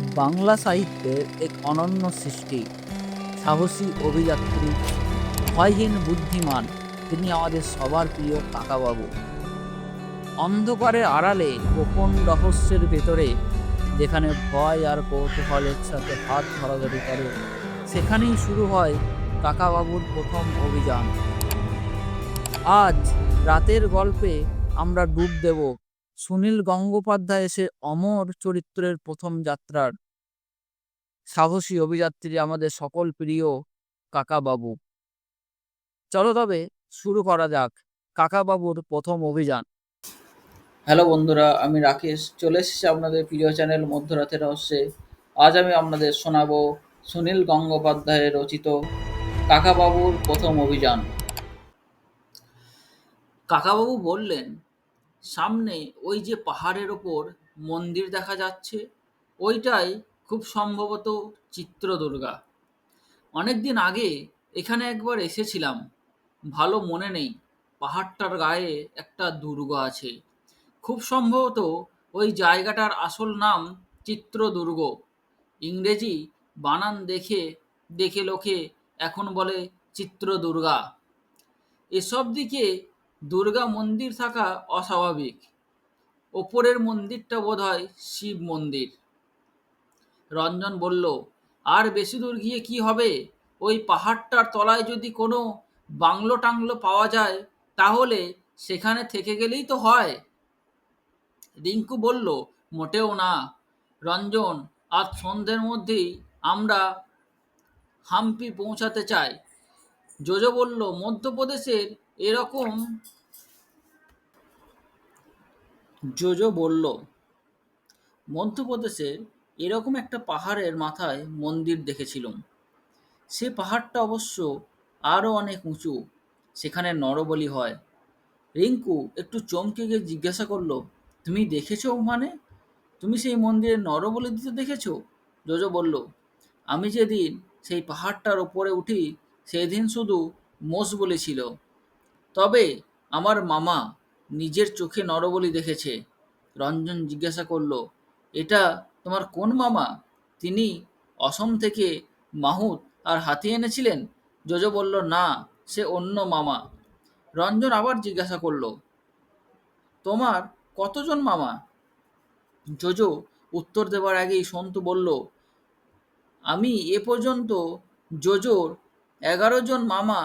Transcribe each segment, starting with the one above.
বাংলা সাহিত্যের এক অনন্য সৃষ্টি। সাহসী অভিযাত্রী, ভয়হীন বুদ্ধিমান, তিনি আমাদের সবার প্রিয় কাকাবাবু। অন্ধকারের আড়ালে গোপন রহস্যের ভেতরে, যেখানে ভয় আর কৌতূহলের সাথে হাত ধরাধরি করে, সেখানেই শুরু হয় কাকাবাবুর প্রথম অভিযান। আজ রাতের গল্পে আমরা ডুব দেব সুনীল গঙ্গোপাধ্যায় এসে অমর চরিত্রের প্রথম যাত্রার সাহসী অভিযাত্রী আমাদের সকল প্রিয় কাকাবাবু। চলো তবে শুরু করা যাক কাকাবাবুর প্রথম অভিযান। হ্যালো বন্ধুরা আমি রাকেশ। চলে এসেছি আপনাদের প্রিয় চ্যানেল মধ্যরাতের রহস্যে। আজ আমি আপনাদের শোনাবো সুনীল গঙ্গোপাধ্যায়ের রচিত কাকাবাবুর প্রথম অভিযান। কাকাবাবু বললেন সামনে ওই যে পাহাড়ের ওপর মন্দির দেখা যাচ্ছে, ওইটাই খুব সম্ভবত চিত্রদুর্গা। অনেকদিন আগে এখানে একবার এসেছিলাম, ভালো মনে নেই, পাহাড়টার গায়ে একটা দুর্গ আছে। খুব সম্ভবত ওই জায়গাটার আসল নাম চিত্রদুর্গ। ইংরেজি বানান দেখে দেখে লোকে এখন বলে চিত্রদুর্গা। এসব দিকে দুর্গা মন্দির থাকা অস্বাভাবিক। ওপরের মন্দিরটা বোধ হয় শিব মন্দির। রঞ্জন বলল, আর বেশি দূর গিয়ে কি হবে? ওই পাহাড়টার তলায় যদি কোনো বাংলো টাংলো পাওয়া যায়, তাহলে সেখানে থেকে গেলেই তো হয়। রিঙ্কু বলল, মোটেও না। রঞ্জন, আজ সন্ধ্যের মধ্যেই আমরা হাম্পি পৌঁছাতে চাই। জোজো বলল, মধ্যপ্রদেশের এরকম জোজো বলল মধ্যপ্রদেশের এরকম একটা পাহাড়ের মাথায় মন্দির দেখেছিলাম। সে পাহাড়টা অবশ্য আরও অনেক উঁচু, সেখানে নরবলি হয়। রিঙ্কু একটু চমকে গিয়ে জিজ্ঞাসা করল, তুমি দেখেছ মানে তুমি সেই মন্দিরে নরবলি দিতে দেখেছ? জোজো বলল, আমি যেদিন সেই পাহাড়টার ওপরে উঠি, সেদিন শুধু মোষ বলেছিল। তবে আমার মামা নিজের চোখে নরবলি দেখেছে। রঞ্জন জিজ্ঞাসা করল, এটা তোমার কোন মামা? তিনি অসম থেকে মাহুত আর হাতি এনেছিলেন? জোজো বলল, না, সে অন্য মামা। রঞ্জন আবার জিজ্ঞাসা করল, তোমার কতজন মামা? জোজো উত্তর দেবার আগেই সন্তু বলল, আমি এ পর্যন্ত জোজোর এগারো জন মামা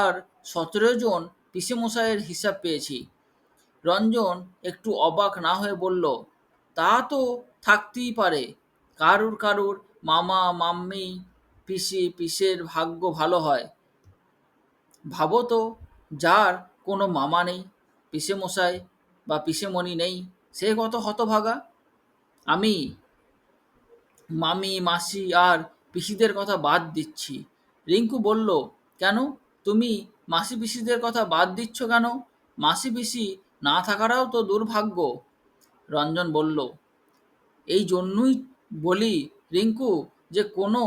আর সতেরো জন পিসেমশাইয়ের হিসাব পেয়েছি। রঞ্জন একটু অবাক না হয়ে বলল, তা তো থাকতেই পারে। কারুর কারুর মামা, মাম্মি, পিসি, পিসের ভাগ্য ভালো হয়। ভাবো তো, যার কোনো মামা নেই, পিসেমশাই বা পিসেমণি নেই, সে কত হতভাগা? আমি মামি, মাসি আর পিসিদের কথা বাদ দিচ্ছি। রিঙ্কু বলল, কেন? তুমি মাসি পিসিদের কথা বাদ দিচ্ছ কেন? মাসি পিসি না থাকাটাও তো দুর্ভাগ্য। রঞ্জন বলল, এই জন্যই বলি রিঙ্কু যে কোনো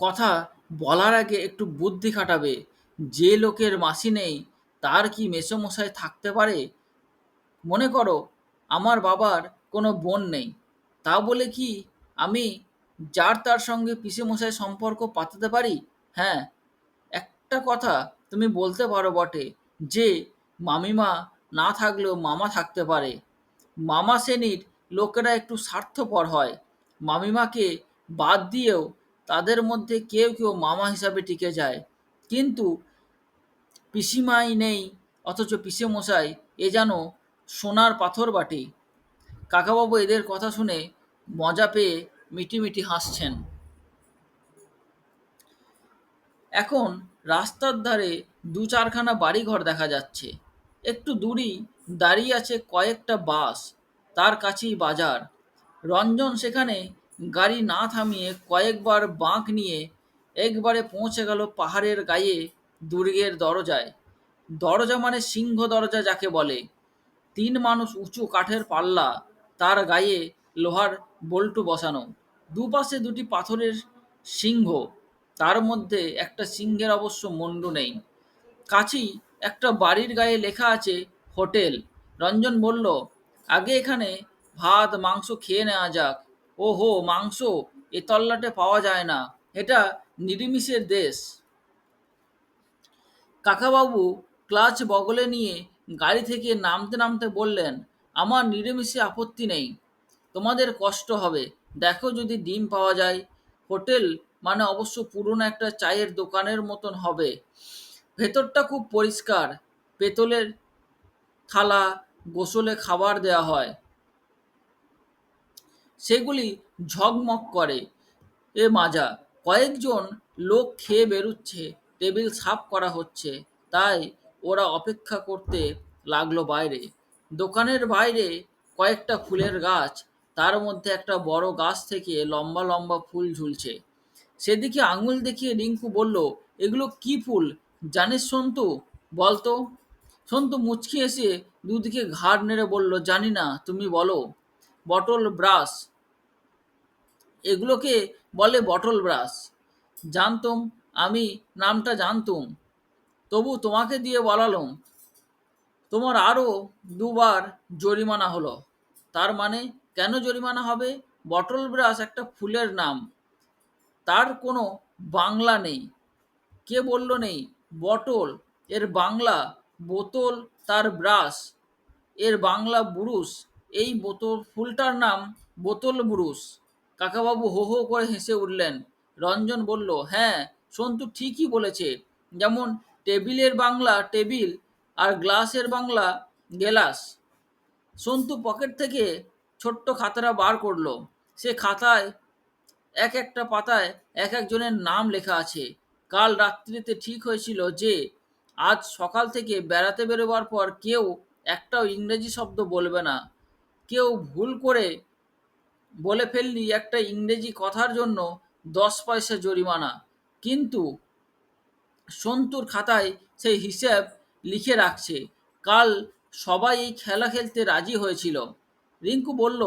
কথা বলার আগে একটু বুদ্ধি খাটাবে। যে লোকের মাসি নেই, তার কি মেসোমশাই থাকতে পারে? মনে করো, আমার বাবার কোনো বোন নেই। তা বলে কি আমি যার তার সঙ্গে পিসেমশাই সম্পর্ক পাতাতে পারি? হ্যাঁ একটা কথা তুমি বলতে পারো বটে যে, মামিমা না থাকলেও মামা থাকতে পারে। মামা শ্রেণির লোকেরা একটু স্বার্থপর হয়। মামিমাকে বাদ দিয়েও তাদের মধ্যে কেউ কেউ মামা হিসাবে টিকে যায়। কিন্তু পিসিমাই নেই, অথচ পিসেমশাই এ যেন সোনার পাথর বাটি। কাকাবাবু এদের কথা শুনে মজা পেয়ে মিটিমিটি হাসছেন। এখন রাস্তার ধারে দু চারখানা বাড়িঘর দেখা যাচ্ছে। একটু দূরেই দাঁড়িয়ে আছে কয়েকটা বাস, তার কাছেই বাজার। রঞ্জন সেখানে গাড়ি না থামিয়ে কয়েকবার বাঁক নিয়ে একবারে পৌঁছে গেল পাহাড়ের গায়ে দুর্গের দরজায়। দরজা মানে সিংহ দরজা যাকে বলে। তিন মানুষ উঁচু কাঠের পাল্লা, তার গায়ে লোহার বল্টু বসানো। দুপাশে দুটি পাথরের সিংহ। তার মধ্যে একটা সিংহের অবশ্য মুন্ডু নেই। কাছেই একটা বাড়ির গায়ে লেখা আছে, হোটেল। রঞ্জন বলল, আগে এখানে ভাত, মাংস খেয়ে নেওয়া যাক। ওহো, মাংস? এ তল্লাটে পাওয়া যায় না। এটা নিরিমিষের দেশ। কাকাবাবু ক্লাচ বগলে নিয়ে গাড়ি থেকে নামতে নামতে বললেন, আমার নিরামিষে আপত্তি নেই। তোমাদের কষ্ট হবে। দেখো যদি ডিম পাওয়া যায়। হোটেল মানে অবশ্য পুরনো একটা চায়ের দোকানের মতন হবে। ভেতরটা খুব পরিষ্কার। পেতলের থালা, গোসলে খাবার দেওয়া হয়। সেগুলি ঝকমক করে। এ মাজা, কয়েকজন লোক খেয়ে বেরুচ্ছে, টেবিল সাফ করা হচ্ছে। তাই ওরা অপেক্ষা করতে লাগল বাইরে। দোকানের বাইরে কয়েকটা ফুলের গাছ, তার মধ্যে একটা বড় গাছ থেকে লম্বা লম্বা ফুল ঝুলছে। সেদিকে আঙুল দেখিয়ে রিঙ্কু বলল, এগুলো কি ফুল? জানিস সন্তু? বলতো সন্তু মুচকি এসে দুদিকে ঘাড় নেড়ে বলল, জানি না, তুমি বলো। Bottle brush. এগুলোকে বলে বটল ব্রাশ। জানতুম, আমি নামটা জানতুম। তবু তোমাকে দিয়ে বলালুম, তোমার আরও দুবার জরিমানা হলো। তার মানে কেন জরিমানা হবে? বটল ব্রাশ একটা ফুলের নাম। তার কোনো বাংলা নেই। কে বলল নেই? বটল। এর বাংলা বোতল তার ব্রাশ। এর বাংলা বুরুষ এই বোতল, ফুলটার নাম বোতল বুরুষ কাকাবাবু হো হো করে হেসে উঠলেন। রঞ্জন বলল হ্যাঁ সন্তু ঠিকই বলেছে। যেমন টেবিলের বাংলা টেবিল আর গ্লাসের বাংলা গেলাস। সন্তু পকেট থেকে ছোট্ট খাতাটা বার করল। সে খাতায় এক একটা পাতায় এক একজনের নাম লেখা আছে। কাল রাত্রিতে ঠিক হয়েছিল যে, আজ সকাল থেকে বেড়াতে বেরোবার পর কেউ একটাও ইংরেজি শব্দ বলবে না। কেউ ভুল করে বলে ফেললি একটা ইংরেজি কথার জন্য দশ পয়সা জরিমানা। কিন্তু সন্তুর খাতায় সেই হিসেব লিখে রাখছে, কাল সবাই এই খেলা খেলতে রাজি হয়েছিল। রিঙ্কু বলল,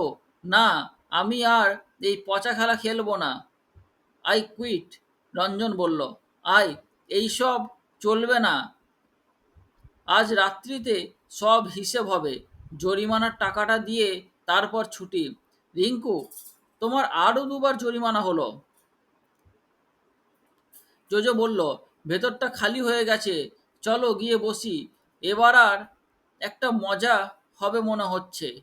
না, আমি আর এই পচা খেলা খেলব না। আই কুইট, রঞ্জন বলল। আই এইসব চলবে না। আজ রাত্রিতে সব হিসেব হবে। জরিমানার টাকাটা দিয়ে তারপর ছুটি। রিঙ্কু, তোমার আরও দুবার জরিমানা হলো। জোজো বলল, ভেতরটা খালি হয়ে গেছে। চলো গিয়ে বসি। এবার আর একটা মজা হবে মনে হচ্ছে।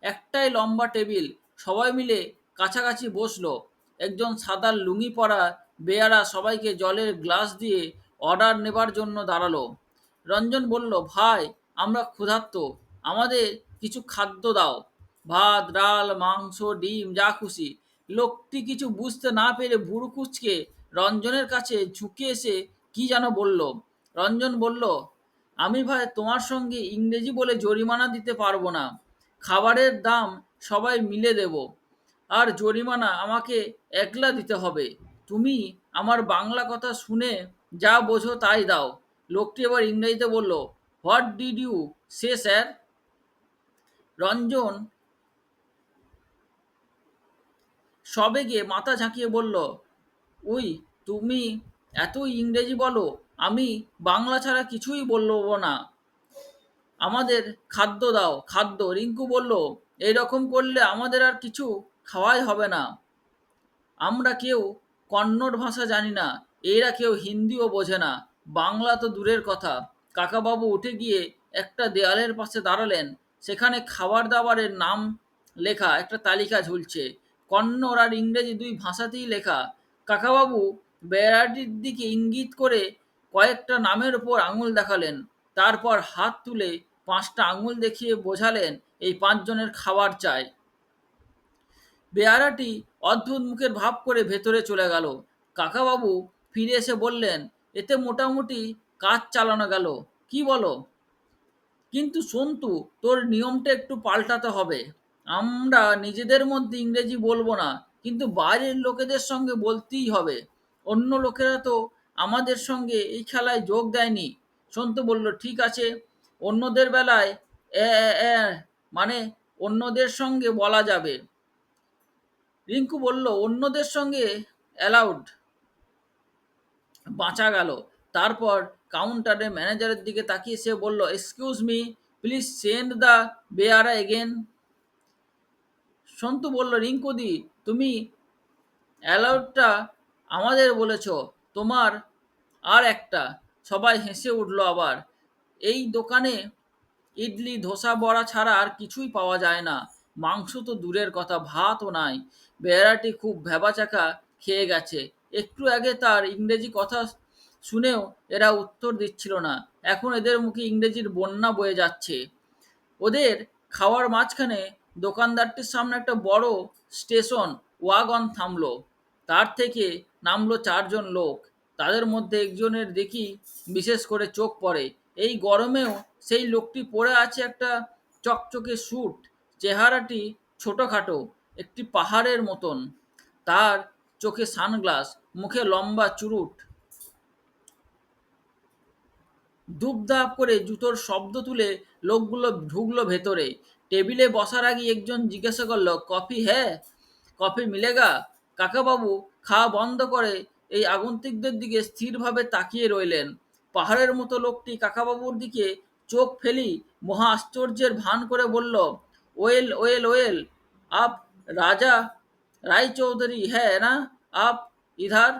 একটাই লম্বা টেবিল, সবাই মিলে কাছাকাছি বসল। একজন সাদা লুঙ্গি পরা বেয়ারা সবাইকে জলের গ্লাস দিয়ে অর্ডার নেবার জন্য দাঁড়াল। রঞ্জন বলল, ভাই, আমরা ক্ষুধার্ত। আমাদের কিছু খাদ্য দাও। ভাত, ডাল, মাংস, ডিম, যা খুশি। লোকটি কিছু বুঝতে না পেরে বুড়ো কুচকে রঞ্জনের কাছে ঝুঁকে এসে কি যেন বলল। রঞ্জন বলল, আমি ভাই, তোমার সঙ্গে ইংরেজি বলে জরিমানা দিতে পারব না। খাবারের দাম সবাই মিলে দেব। আর জরিমানা আমাকে একলা দিতে হবে। তুমি আমার বাংলা কথা শুনে যা বোঝো তাই দাও। লোকটি এবার ইংরেজিতে বলল, what did you say, sir? Ranjan সবেগে মাথা ঝাঁকিয়ে বলল, উই, তুমি এত ইংরেজি বলো, আমি বাংলা ছাড়া কিছুই বলব না। আমাদের খাদ্য দাও। খাদ্য, রিঙ্কু বলল, এইরকম করলে আমাদের আর কিছু খাওয়াই হবে না। আমরা কেউ কন্নড় ভাষা জানি না, এরা কেউ হিন্দিও বোঝে না। বাংলা তো দূরের কথা। কাকাবাবু উঠে গিয়ে একটা দেয়ালের পাশে দাঁড়ালেন। সেখানে খাবার দাবারের নাম লেখা একটা তালিকা ঝুলছে। কন্নড় আর ইংরেজি দুই ভাষাতেই লেখা। কাকাবাবু বেড়াটির দিকে ইঙ্গিত করে কয়েকটা নামের ওপর আঙুল দেখালেন। তারপর হাত তুলে পাঁচটা আঙুল দেখিয়ে বোঝালেন, এই পাঁচজনের খাবার চাই। বেয়ারাটি অদ্ভুত মুখের ভাব করে ভেতরে চলে গেল। কাকাবাবু ফিরে এসে বললেন, এতে মোটামুটি কাজ চালানো গেল, কি বলো? কিন্তু সন্তু, তোর নিয়মটা একটু পাল্টাতে হবে। আমরা নিজেদের মধ্যে ইংরেজি বলব না, কিন্তু বাইরের লোকেদের সঙ্গে বলতেই হবে। অন্য লোকেরা তো আমাদের সঙ্গে এই খেলায় যোগ দেয়নি। সন্তু বলল, ঠিক আছে, অন্যদের বেলায় মানে অন্যদের সঙ্গে বলা যাবে। রিঙ্কু বলল, অন্যদের সঙ্গে অ্যালাউড বাঁচা গেল। তারপর কাউন্টারের ম্যানেজারের দিকে তাকিয়ে সে বলল excuse me please send the bearer again Santu বলল রিঙ্কুদি তুমি অ্যালাউডটা আমাদের বলেছ, তোমার আর একটা। সবাই হেসে উঠল আবার। এই দোকানে ইডলি, ধোসা, বড়া ছাড়া আর কিছুই পাওয়া যায় না। মাংস তো দূরের কথা, ভাতও নাই। বেড়াটি খুব ভেবাচাকা খেয়ে গেছে। একটু আগে তার ইংরেজি কথা শুনেও এরা উত্তর দিচ্ছিল না। এখন এদের মুখে ইংরেজির বন্যা বয়ে যাচ্ছে। ওদের খাওয়ার মাঝখানে দোকানদারটির সামনে একটা বড় স্টেশন, ওয়াগন থামলো। তার থেকে নামলো চারজন লোক। তাদের মধ্যে একজনের দেখি বিশেষ করে চোখ পড়ে। এই গরমেও সেই লোকটি পরে আছে একটা চকচকে স্যুট। চেহারাটি ছোটোখাটো। একটি পাহাড়ের মতন। তার চোখে সানগ্লাস, মুখে লম্বা চুরুট। দুপদাপ করে জুতোর শব্দ তুলে লোকগুলো ঢুকলো ভেতরে। টেবিলে বসার আগে একজন জিজ্ঞাসা করল, কফি হ্যাঁ কফি মিলেগা কাকাবাবু, খাওয়া বন্ধ করে। এই আগন্তুকদের দিকে স্থিরভাবে তাকিয়ে রইলেন। পাহাড়ের মতো লোকটি কাকাবাবুর দিকে চোখ ফেলি মহা আশ্চর্যের ভান করে বলল, ওয়েল ওয়েল ওয়েল, আপ রাজা রায়চৌধুরী হ্যাঁ না আপ ইধার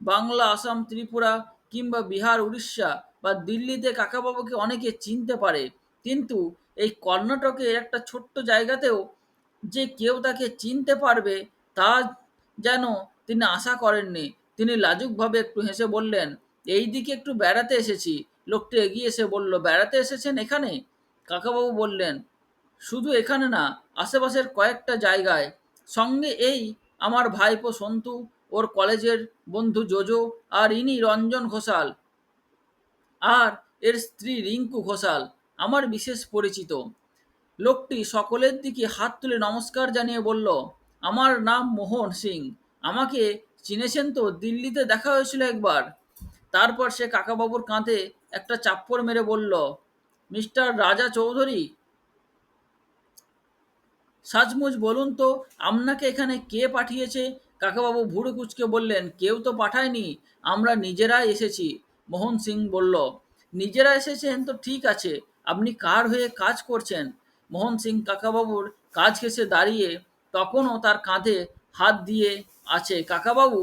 বাংলা আসাম ত্রিপুরা কিংবা বিহার উড়িষ্যা বা দিল্লিতে কাকাবাবুকে অনেকে চিনতে পারে। কিন্তু এই কর্ণাটকের একটা ছোট্ট জায়গাতেও যে কেউ তাকে চিনতে পারবে, তা যেন তিনি আশা করেননি। তিনি লাজুকভাবে একটু হেসে বললেন, এই দিকে একটু বেড়াতে এসেছি। লোকটি এগিয়ে এসে বলল, বেড়াতে এসেছেন এখানে? কাকাবাবু বললেন শুধু এখানে না, আশেপাশের কয়েকটা জায়গায়। সঙ্গে এই আমার ভাইপো সন্তু, ওর কলেজের বন্ধু জোজো আর ইনি রঞ্জন ঘোষাল। আর এর স্ত্রী রিঙ্কু ঘোষাল, আমার বিশেষ পরিচিত। লোকটি সকলের দিকে হাত তুলে নমস্কার জানিয়ে বলল, আমার নাম মোহন সিং। আমাকে চিনেছেন তো? দিল্লিতে দেখা হয়েছিল একবার। তারপর সে কাকাবাবুর কাঁধে একটা চাপ্পড় মেরে বলল, মিস্টার রাজা চৌধুরী সাজমুজ বলুন তো, আপনাকে এখানে কে পাঠিয়েছে? কাকাবাবু ভুরু কুচকে বললেন, কেউ তো পাঠায়নি, আমরা নিজেরাই এসেছি। মোহন সিং বলল, নিজেরা এসেছেন তো ঠিক আছে, আপনি কার হয়ে কাজ করছেন? মোহন সিং কাকাবাবুর কাজ ঘেসে দাঁড়িয়ে তখনও তার কাঁধে হাত দিয়ে আছে। কাকাবাবু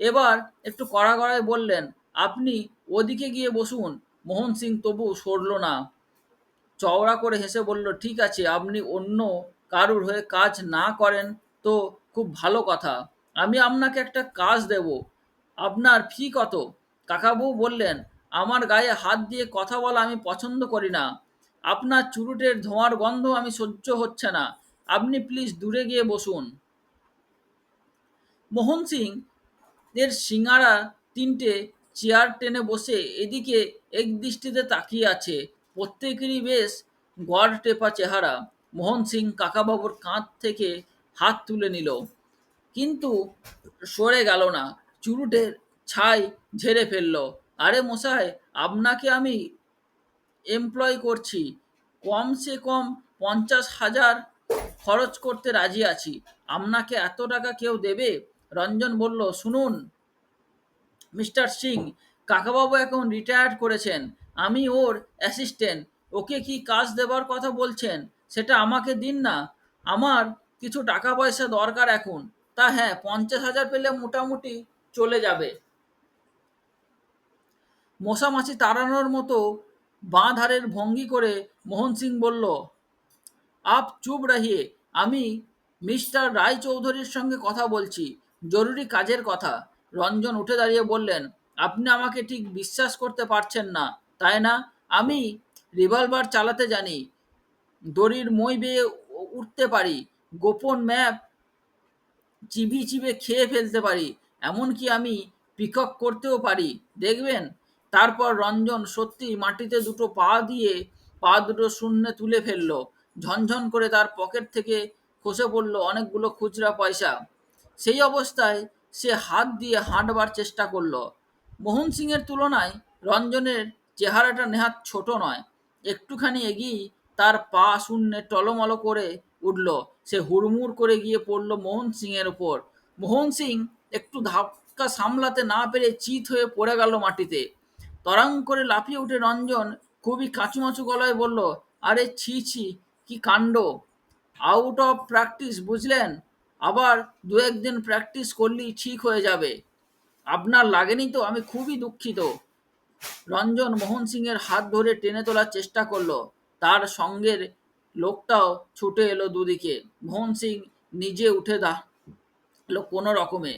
এবার একটু কড়া গড়ায় বললেন, আপনি ওদিকে গিয়ে বসুন। মোহন সিং তবু সরল না। চওড়া করে হেসে বলল, ঠিক আছে, আপনি অন্য কারুর হয়ে কাজ না করেন তো খুব ভালো কথা। আমি আপনাকে একটা কাজ দেব। আপনার ফি কত? কাকাবু বললেন, আমার গায়ে হাত দিয়ে কথা বলা আমি পছন্দ করি না। আপনার চুরুটের ধোঁয়ার গন্ধ আমি সহ্য হচ্ছে না। আপনি প্লিজ দূরে গিয়ে বসুন। মোহন সিং এর সিঙাড়া তিনটে চেয়ার টেনে বসে এদিকে এক দৃষ্টিতে তাকিয়ে আছে। প্রত্যেকেরই বেশ গড় টেপা চেহারা। মোহন সিং কাকাবাবুর কাঁধ থেকে হাত তুলে নিল। কিন্তু সরে গেল না, চুরুটের ছাই ঝেড়ে ফেলল। আরে মশাই, আপনাকে আমি এমপ্লয় করছি। কমসে কম পঞ্চাশ হাজার খরচ করতে রাজি আছি। আপনাকে এত টাকা কেউ দেবে? রঞ্জন বলল, শুনুন, মিস্টার সিং, কাকাবাবু এখন রিটায়ার্ড করেছেন। আমি ওর অ্যাসিস্ট্যান্ট ওকে কি কাজ দেবার কথা বলছেন? সেটা আমাকে দিন না। আমার কিছু টাকা পয়সা দরকার এখন। তা হ্যাঁ পঞ্চাশ হাজার পেলে মোটামুটি চলে যাবে। মশামাছি তাড়ানোর মতো বাঁ ধারের ভঙ্গি করে মোহন সিং বলল, আপ চুপ রাহিয়ে, আমি মিস্টার রায়চৌধুরীর সঙ্গে কথা বলছি। জরুরি কাজের কথা। রঞ্জন উঠে দাঁড়িয়ে বললেন, আপনি আমাকে ঠিক বিশ্বাস করতে পারছেন না, তাই না? আমি রিভলভার চালাতে জানি। দড়ির মই বেয়ে উঠতে পারি, গোপন ম্যাপ চিবি চিবে খেয়ে ফেলতে পারি, এমনকি আমি পিকক করতেও পারি, দেখবেন? তারপর রঞ্জন সত্যি মাটিতে দুটো পা দিয়ে, পা দুটো শূন্যে তুলে ফেলল, ঝনঝন করে তার পকেট থেকে খসে পড়ল অনেকগুলো খুচরা পয়সা। সেই অবস্থায় সে হাত দিয়ে হাঁটবার চেষ্টা করল। মোহন সিংয়ের তুলনায় রঞ্জনের চেহারাটা নেহাত ছোট নয়, একটুখানি এগিয়ে তার পা শূন্যে টলমল করে উঠল। সে হুড়মুড় করে গিয়ে পড়ল মোহন সিংয়ের উপর। মোহন সিং একটু ধাক্কা সামলাতে না পেরে চিত হয়ে পড়ে গেল মাটিতে। তরাং করে লাফিয়ে উঠে রঞ্জন খুবই কাঁচুমাচু গলায় বলল, আরে ছি ছি, কি কাণ্ড? আউট অফ প্র্যাকটিস বুঝলেন? আবার দু একদিন প্র্যাকটিস করলেই ঠিক হয়ে যাবে। আপনার লাগেনি তো? আমি খুবই দুঃখিত। রঞ্জন মোহন সিংয়ের হাত ধরে টেনে তোলার চেষ্টা করল। তার সঙ্গের লোকটাও ছুটে এলো দুদিকে। মোহন সিং নিজে উঠে দাঁড়াল কোনো রকমে।